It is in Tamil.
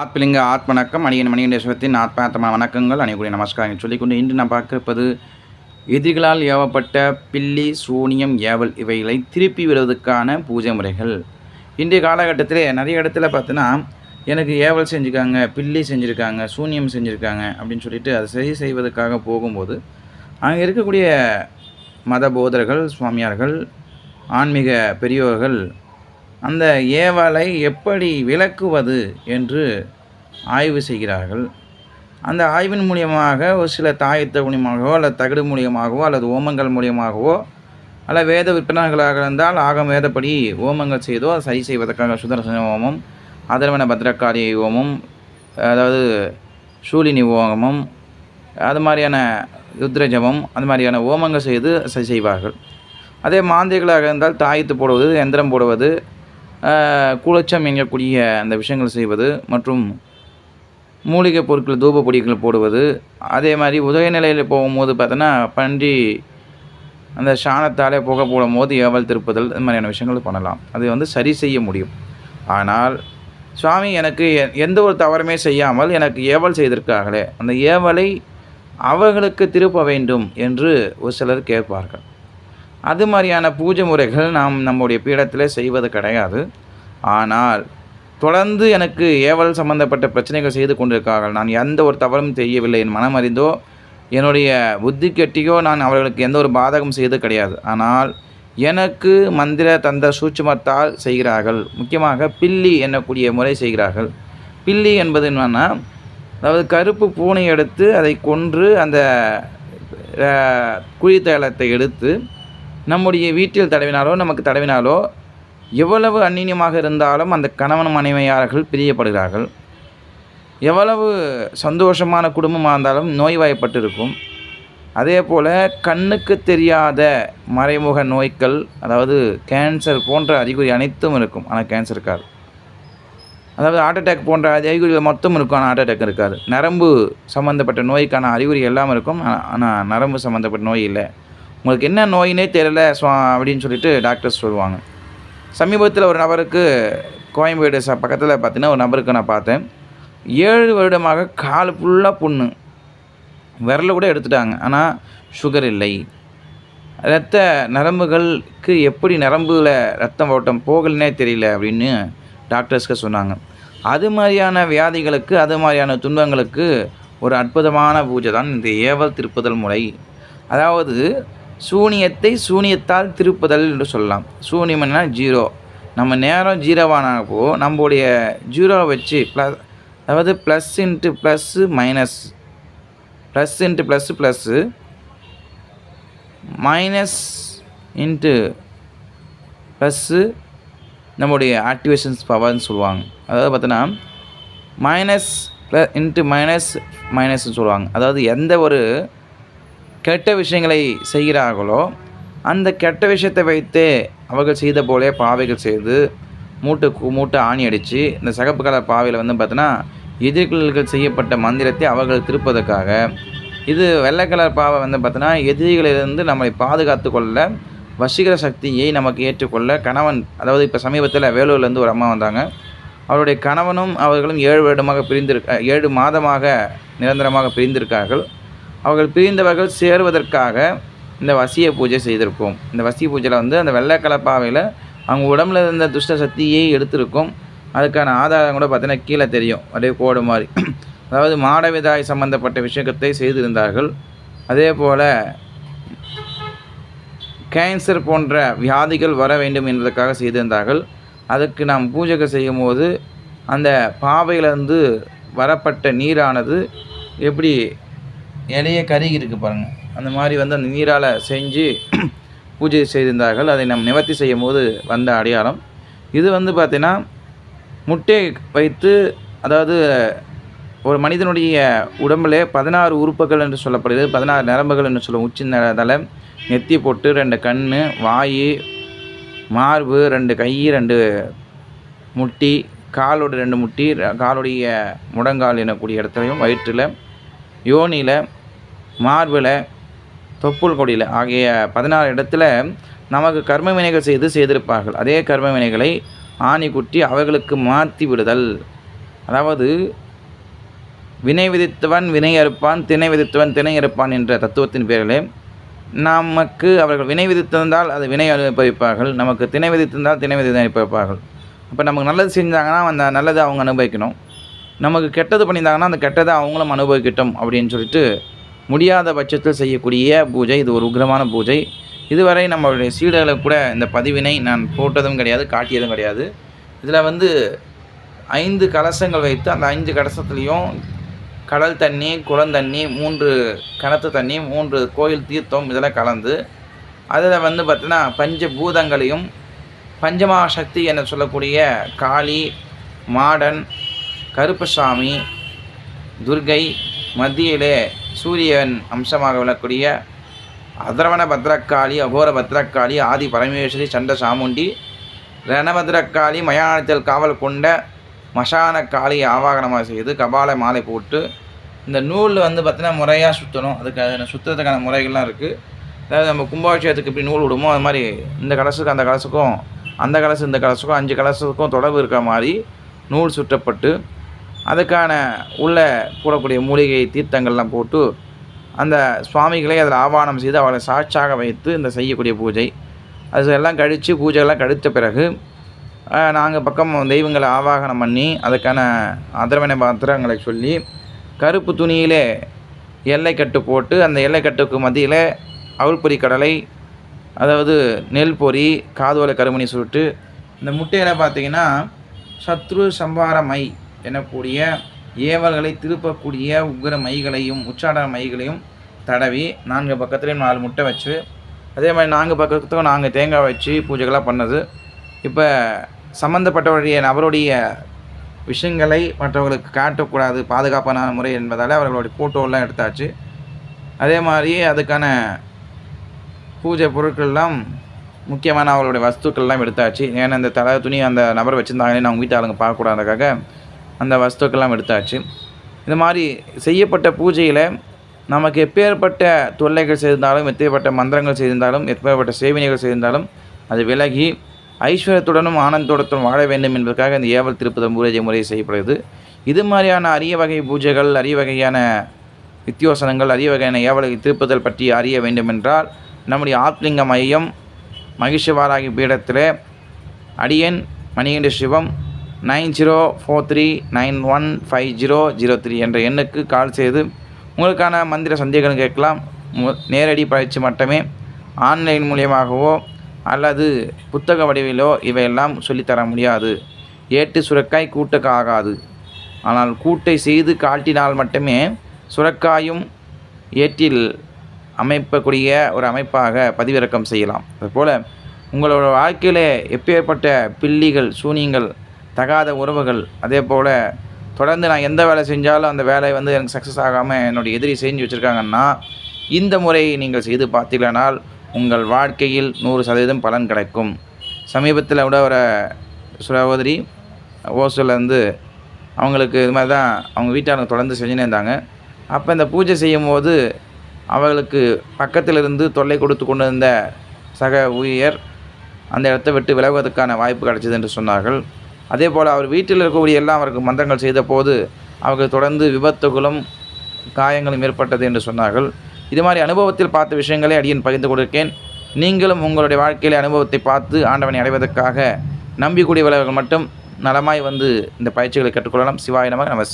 ஆத்மலிங்க ஆத்மணக்கம் அணியன் மணிகண்டேஸ்வரத்தின் ஆத்மாத்மா வணக்கங்கள். அணியக்கூடிய நமஸ்காரம் சொல்லிக்கொண்டு இன்று நான் பார்க்கப்பது எதிரிகளால் ஏவப்பட்ட பில்லி சூனியம் ஏவல் இவைகளை திருப்பி விடுவதற்கான பூஜை முறைகள். இன்றைய காலகட்டத்தில் நிறைய இடத்துல பார்த்தீங்கன்னா எனக்கு ஏவல் செஞ்சுருக்காங்க பில்லி செஞ்சுருக்காங்க சூனியம் செஞ்சுருக்காங்க அப்படின்னு சொல்லிட்டு அதை சரி செய்வதற்காக போகும்போது அங்கே இருக்கக்கூடிய மத போதர்கள் சுவாமியார்கள் ஆன்மீக பெரியோர்கள் அந்த ஏவலை எப்படி விளக்குவது என்று ஆய்வு செய்கிறார்கள். அந்த ஆய்வின் மூலியமாக ஒரு சில தாயத்த மூலியமாகவோ அல்லது தகடு மூலியமாகவோ அல்லது ஓமங்கள் மூலியமாகவோ அல்ல வேத விற்பனர்களாக இருந்தால் ஆகம் வேதப்படி ஓமங்கள் செய்தோ அதை சரி செய்வதற்காக சுதர்சன ஓமம் அதர்வன பத்ரகாளி ஓமம் அதாவது சூலினி ஓமம் அது மாதிரியான ருத்ரஜபம் அது மாதிரியான ஓமங்கள் செய்து சரி செய்வார்கள். அதே மாந்திரிகளாக இருந்தால் தாயத்து போடுவது எந்திரம் போடுவது கூலச்சம் குளச்சம் அந்த விஷயங்கள் செய்வது மற்றும் மூலிகை பொருட்கள் தூப பொடிகள் போடுவது. அதே மாதிரி உதயநிலையில் போகும்போது பார்த்தோன்னா பன்றி அந்த சாணத்தாலே புகை போடும்போது ஏவல் திருப்புதல் இந்த மாதிரியான விஷயங்கள் பண்ணலாம். அது வந்து சரி செய்ய முடியும். ஆனால் சுவாமி எனக்கு எ- எந்த ஒரு தவறுமே செய்யாமல் எனக்கு ஏவல் செய்திருக்கார்களே அந்த ஏவலை அவர்களுக்கு திருப்ப வேண்டும் என்று ஒரு சிலர் கேட்பார்கள். அது மாதிரியான பூஜை முறைகள் நாம் நம்முடைய பீடத்தில் செய்வது கிடையாது. ஆனால் தொடர்ந்து எனக்கு ஏவல் சம்பந்தப்பட்ட பிரச்சனைகள் செய்து கொண்டிருக்கார்கள் நான் எந்த ஒரு தவறும் செய்யவில்லை. என் மனம் அறிந்தோ என்னுடைய புத்தி கெட்டியோ நான் அவர்களுக்கு எந்த ஒரு பாதகம் செய்து கிடையாது. ஆனால் எனக்கு மந்திர தந்த சூட்சுமத்தால் செய்கிறார்கள். முக்கியமாக பில்லி என்னக்கூடிய முறை செய்கிறார்கள். பில்லி என்பது என்னென்னா அதாவது கருப்பு பூனை எடுத்து அதை கொன்று அந்த அஹ், குழித்தேலத்தை எடுத்து நம்முடைய வீட்டில் தடவினாலோ நமக்கு தடவினாலோ எவ்வளவு அந்நியமாக இருந்தாலும் அந்த கணவன் மனைவியார்கள் பிரியப்படுகிறார்கள். எவ்வளவு சந்தோஷமான குடும்பமாக இருந்தாலும் நோய்வாய்ப்பட்டு இருக்கும் அதே போல் கண்ணுக்கு தெரியாத மறைமுக நோய்கள் அதாவது கேன்சர் போன்ற அறிகுறி அனைத்தும் இருக்கும். ஆனால் கேன்சர் இருக்காது. அதாவது ஹார்ட் அட்டாக் போன்ற அறிகுறிகள் மொத்தம் இருக்கும். ஆனால் ஹார்ட் அட்டாக் இருக்காது. நரம்பு சம்மந்தப்பட்ட நோய்க்கான அறிகுறி எல்லாம் இருக்கும். ஆனால் நரம்பு சம்மந்தப்பட்ட நோய் இல்லை. உங்களுக்கு என்ன நோயினே தெரியல ஸோ அப்படின்னு சொல்லிட்டு டாக்டர்ஸ் சொல்லுவாங்க. சமீபத்தில் ஒரு நபருக்கு கோயம்பேடு ச பக்கத்தில் பார்த்தீங்கன்னா ஒரு நபருக்கு நான் பார்த்தேன். ஏழு வருடமாக கால் ஃபுல்லாக புண்ணு. விரல கூட எடுத்துட்டாங்க. ஆனால் சுகர் இல்லை. இரத்த நரம்புகளுக்கு எப்படி நரம்புல ரத்தம் ஓட்டம் போகலனே தெரியல அப்படின்னு டாக்டர்ஸ்க்கு சொன்னாங்க. அது மாதிரியான வியாதிகளுக்கு அது மாதிரியான துன்பங்களுக்கு ஒரு அற்புதமான பூஜை தான் இந்த ஏவல் திருப்புதல் முறை. அதாவது சூனியத்தை சூனியத்தால் திருப்புதல் என்று சொல்லலாம். சூனியம்னா ஜீரோ. நம்ம நேரம் ஜீரோவானப்போ நம்மளுடைய ஜீரோவை வச்சு ப்ளஸ் அதாவது plus into plus minus plus into plus plus minus into plus நம்முடைய ஆக்டிவேஷன்ஸ் பவர்னு சொல்லுவாங்க. அதாவது பார்த்தோன்னா மைனஸ் ப்ளஸ் இன்ட்டு மைனஸ் மைனஸ்ன்னு சொல்லுவாங்க. அதாவது எந்த ஒரு கெட்ட விஷயங்களை செய்கிறார்களோ அந்த கெட்ட விஷயத்தை வைத்தே அவர்கள் செய்த போலே பாவைகள் செய்து மூட்டை மூட்டை ஆணி அடித்து இந்த சகப்பு கலர் பாவையில் வந்து பார்த்தோன்னா எதிரிகள் செய்யப்பட்ட மந்திரத்தை அவர்கள் திருப்பதற்காக. இது வெள்ளை கலர் பாவை வந்து பார்த்தோன்னா எதிரிகளிலிருந்து நம்மை பாதுகாத்து கொள்ள வசீகர சக்தியை நமக்கு ஏற்றுக்கொள்ள கணவன் அதாவது இப்போ சமீபத்தில் வேலூர்லேருந்து ஒரு அம்மா வந்தாங்க. அவருடைய கணவனும் அவர்களும் ஏழு வருடமாக பிரிந்திருக்க ஏழு மாதமாக நிரந்தரமாக பிரிந்திருக்கார்கள். அவர்கள் பிரிந்தவர்கள் சேருவதற்காக இந்த வசிய பூஜை செய்திருக்கோம். இந்த வசிய பூஜையில் வந்து அந்த வெள்ளை கலப்பாவையில் அவங்க உடம்புல இருந்த துஷ்ட சக்தியை எடுத்திருக்கும். அதுக்கான ஆதாரம் கூட பார்த்தீங்கன்னா கீழே தெரியும். அப்படியே கோடு மாதிரி. அதாவது மாடவிதாய் சம்பந்தப்பட்ட விஷயத்தை செய்திருந்தார்கள். அதே போல் கேன்சர் போன்ற வியாதிகள் வர வேண்டும் என்பதற்காக செய்திருந்தார்கள். அதுக்கு நாம் பூஜைகள் செய்யும்போது அந்த பாவையிலிருந்து வரப்பட்ட நீரானது எப்படி இலைய கருகி இருக்கு பாருங்கள் அந்த மாதிரி வந்து அந்த நீரால் செஞ்சு பூஜை செய்திருந்தார்கள். அதை நாம் நிவர்த்தி செய்யும் போது வந்த அடையாளம். இது வந்து பார்த்தீங்கன்னா முட்டை வைத்து அதாவது ஒரு மனிதனுடைய உடம்பில் பதினாறு உறுப்புகள் என்று சொல்லப்படுகிறது. பதினாறு நரம்புகள் என்று சொல்லுவோம் உச்சி ந- தலை நெத்தி பொட்டு ரெண்டு கண் வாய் மார்பு ரெண்டு கை ரெண்டு முட்டி காலோட ரெண்டு முட்டி காலுடைய முடங்கால் எனக்கூடிய இடத்துலையும் வயிற்றில் யோனியில் மார்பில் தொப்புள் கொடியில் ஆகிய பதினாறு இடத்துல நமக்கு கர்ம வினைகள் செய்து செய்திருப்பார்கள். அதே கர்ம வினைகளை ஆணி குட்டி அவர்களுக்கு மாற்றி விடுதல். அதாவது வினை விதித்தவன் வினை அறுப்பான் திணை விதித்தவன் திணை அறுப்பான் என்ற தத்துவத்தின் பேரிலே நமக்கு அவர்கள் வினை விதித்திருந்தால் அது வினை அனுபவிப்பார்கள். நமக்கு திணை விதித்திருந்தால் திணை விதி அனுபவிப்பார்கள். அப்போ நமக்கு நல்லது செஞ்சாங்கன்னா அந்த நல்லதை அவங்க அனுபவிக்கணும். நமக்கு கெட்டது பண்ணியிருந்தாங்கன்னா அந்த கெட்டதை அவங்களும் அனுபவிக்கட்டும் அப்படின்னு சொல்லிட்டு முடியாத பட்சத்தில் செய்யக்கூடிய பூஜை. இது ஒரு உக்ரமான பூஜை. இதுவரை நம்மளுடைய சீடர்களை கூட இந்த பதிவினை நான் போட்டதும் கிடையாது காட்டியதும் கிடையாது. இதில் வந்து ஐந்து கலசங்கள் வைத்து அந்த ஐந்து கலசத்துலேயும் கடல் தண்ணி குளந்தண்ணி மூன்று கிணத்து தண்ணி மூன்று கோயில் தீர்த்தம் இதெல்லாம் கலந்து அதில் வந்து பார்த்தீங்கன்னா பஞ்ச பூதங்களையும் பஞ்சமா சக்தி என சொல்லக்கூடிய காளி மாடன் கருப்பசாமி துர்கை மத்தியிலே சூரியன் அம்சமாக விழக்கூடிய அதரவண பத்ரக்காளி அகோர பத்ரக்காளி ஆதி பரமேஸ்வரி சண்ட சாமுண்டி ரணபத்ரக்காளி மயானத்தில் காவல் கொண்ட மசான காளி ஆவாகனமாக செய்து கபால மாலை போட்டு இந்த நூல் வந்து பார்த்தீங்கன்னா முறையாக சுற்றணும் அதுக்கு சுற்றுறதுக்கான முறைகள்லாம் இருக்குது அதாவது நம்ம கும்பாபிஷேகத்துக்கு இப்படி நூல் விடுமோ அது மாதிரி இந்த கலசுக்கு அந்த கலசுக்கும் அந்த கலசு இந்த கலசுக்கும் அஞ்சு கலசுக்கும் தொடர்பு இருக்கிற மாதிரி நூல் சுற்றப்பட்டு அதுக்கான உள்ளே போடக்கூடிய மூலிகை தீர்த்தங்கள்லாம் போட்டு அந்த சுவாமிகளை அதில் ஆவானம் செய்து அவளை சாட்சாக வைத்து இந்த செய்யக்கூடிய பூஜை. அது எல்லாம் கழித்து பூஜைகள்லாம் கழித்த பிறகு நாங்கள் பக்கம் தெய்வங்களை ஆவாகனம் பண்ணி அதுக்கான அதிரவணை பாத்திரங்களை சொல்லி கருப்பு துணியிலே எல்லைக்கட்டு போட்டு அந்த எல்லைக்கட்டுக்கு மத்தியில் அவுள்பொறி கடலை அதாவது நெல் பொரி காதுவலை கருமணி சுட்டு இந்த முட்டையில் பார்த்தீங்கன்னா சத்ரு சம்பார மை எனக்கூடிய ஏவல்களை திருப்பக்கூடிய உக்கிர மைகளையும் உச்சாடன மைகளையும் தடவி நான்கு பக்கத்துலேயும் நாலு முட்டை வச்சு அதே மாதிரி நான்கு பக்கத்துக்கும் நாங்கள் தேங்காய் வச்சு பூஜைகளாக பண்ணது. இப்போ சம்மந்தப்பட்டவருடைய நபருடைய விஷயங்களை மற்றவர்களுக்கு காட்டக்கூடாது பாதுகாப்பான முறை என்பதால் அவர்களுடைய ஃபோட்டோலாம் எடுத்தாச்சு. அதே மாதிரி அதுக்கான பூஜை பொருட்கள்லாம் முக்கியமான அவர்களுடைய வஸ்துக்கள்லாம் எடுத்தாச்சு. ஏன்னா இந்த தலை துணி அந்த நபர் வச்சுருந்தாங்கன்னு அவங்க வீட்டு ஆளுங்க பார்க்கக்கூடாதுக்காக அந்த வஸ்துக்கெல்லாம் எடுத்தாச்சு. இந்த மாதிரி செய்யப்பட்ட பூஜையில் நமக்கு எப்பேற்பட்ட தொல்லைகள் செய்திருந்தாலும் எப்பேற்பட்ட மந்திரங்கள் செய்திருந்தாலும் எப்பேற்பட்ட சேவினைகள் செய்திருந்தாலும் அது விலகி ஐஸ்வர்யத்துடனும் ஆனந்தத்துடனும் வாழ வேண்டும் என்பதற்காக இந்த ஏவல் திருப்பதம் பூஜை முறை செய்யப்படுகிறது. இது மாதிரியான அரிய வகை பூஜைகள் அரிய வகையான வித்தியோசனங்கள் அரிய வகையான ஏவலை திருப்புதல் பற்றி அறிய வேண்டுமென்றால் நம்முடைய ஆத்லிங்க மையம் மகிஷவாராகி பீடத்தில் அடியன் Manikanda Sivam nine zero four three nine one five zero zero three என்ற எண்ணுக்கு கால் செய்து உங்களுக்கான மந்திர சந்தேகம் கேட்கலாம். நேரடி பயிற்சி மட்டுமே ஆன்லைன் மூலியமாகவோ அல்லது புத்தக வடிவிலோ இவையெல்லாம் சொல்லித்தர முடியாது. ஏட்டு சுரக்காய் கூட்டுக்கு ஆகாது. ஆனால் கூட்டை செய்து காட்டினால் மட்டுமே சுரக்காயும் ஏட்டில் அமைப்பக்கூடிய ஒரு அமைப்பாக பதிவிறக்கம் செய்யலாம். அதுபோல் உங்களோட வாழ்க்கையில் எப்பேற்பட்ட பில்லிகள் சூனியங்கள் தகாத உறவுகள். அதே போல் தொடர்ந்து நான் எந்த வேலை செஞ்சாலும் அந்த வேலை வந்து எனக்கு சக்ஸஸ் ஆகாமல் என்னுடைய எதிரி செஞ்சு வச்சுருக்காங்கன்னா இந்த முறையை நீங்கள் செய்து பார்த்தீங்களானால் உங்கள் வாழ்க்கையில் நூறு சதவீதம் பலன் கிடைக்கும். சமீபத்தில் விட வர சகோதரி ஓசூர்லேருந்து அவங்களுக்கு இது மாதிரி தான் அவங்க வீட்டாளங்க தொடர்ந்து செஞ்சுனே இருந்தாங்க. அப்போ இந்த பூஜை செய்யும் போது அவர்களுக்கு பக்கத்தில் இருந்து தொல்லை கொடுத்து கொண்டு இருந்த சக ஊழியர் அந்த இடத்த விட்டு விலகுவதற்கான வாய்ப்பு கிடைச்சது என்று சொன்னார்கள். அதே போல் அவர் வீட்டில் இருக்கக்கூடிய எல்லாம் அவருக்கு மந்திரங்கள் செய்த போது அவர்கள் தொடர்ந்து விபத்துகளும் காயங்களும் ஏற்பட்டது என்று சொன்னார்கள். இது மாதிரி அனுபவத்தில் பார்த்த விஷயங்களை அடியன் பகிர்ந்து கொடுக்கேன். நீங்களும் உங்களுடைய வாழ்க்கையில் அனுபவத்தை பார்த்து ஆண்டவனை அடைவதற்காக நம்பிக்கூடியவர்கள் மட்டும் நலமாய் வந்து இந்த பயிற்சிகளை கற்றுக்கொள்ளலாம். சிவாயினமாக நம